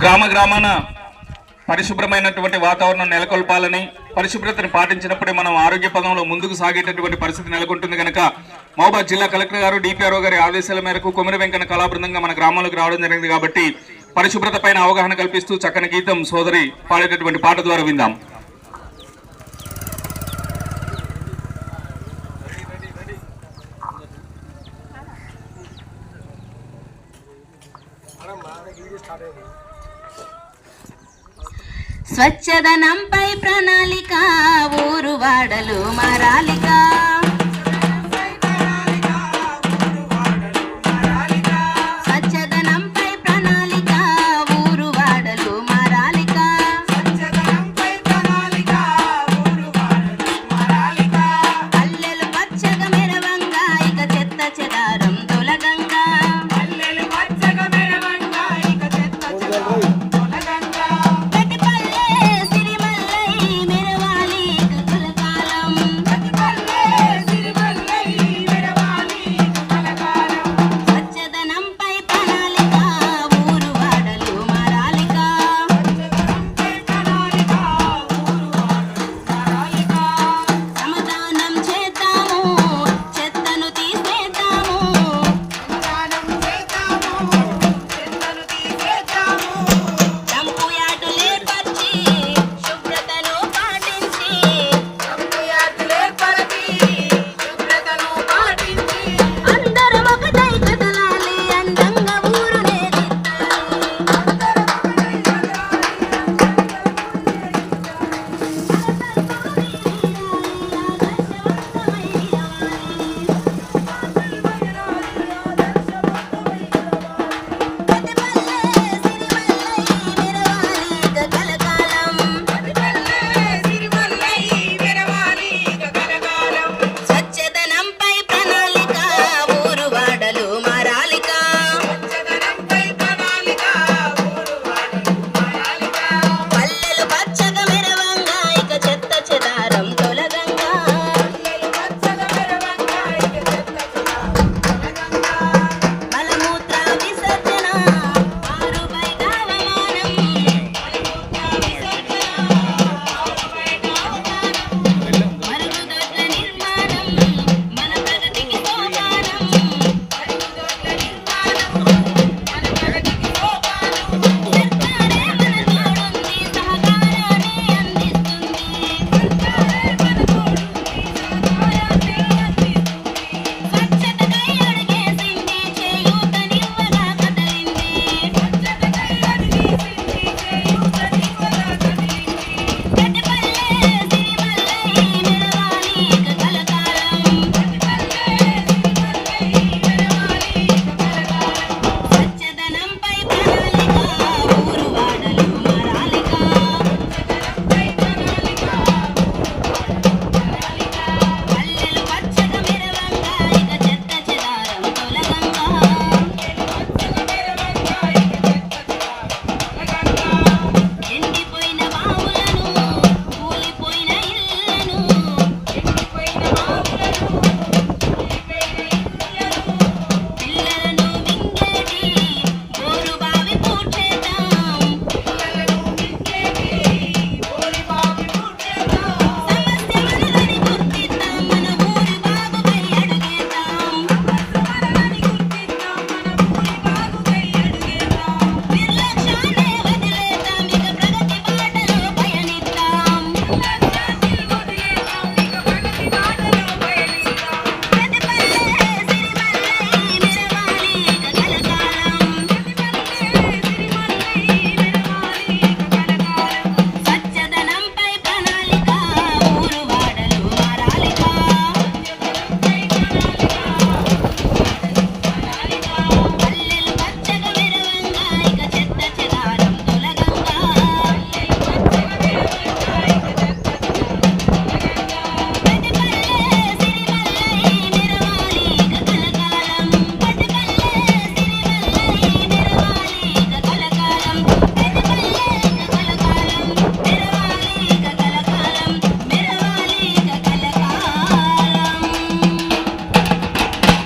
గ్రామ గ్రామాన పరిశుభ్రమైనటువంటి వాతావరణం నెలకొల్పాలని పరిశుభ్రతను పాటించినప్పుడే మనం ఆరోగ్య పదంలో ముందుకు సాగేటటువంటి పరిస్థితి నెలకొంటుంది కనుక మహబాద్ జిల్లా కలెక్టర్ గారు డిపిఆర్ఓ గారి ఆదేశాల మేరకు కుమిరి వెంకన్న కళాబృందంగా మన గ్రామంలోకి రావడం జరిగింది కాబట్టి పరిశుభ్రత పైన అవగాహన కల్పిస్తూ చక్కని గీతం సోదరి పాడేటటువంటి పాట ద్వారా విందాం. స్వచ్ఛదనంపై ప్రణాళిక ఊరు వాడలు మారాలిక.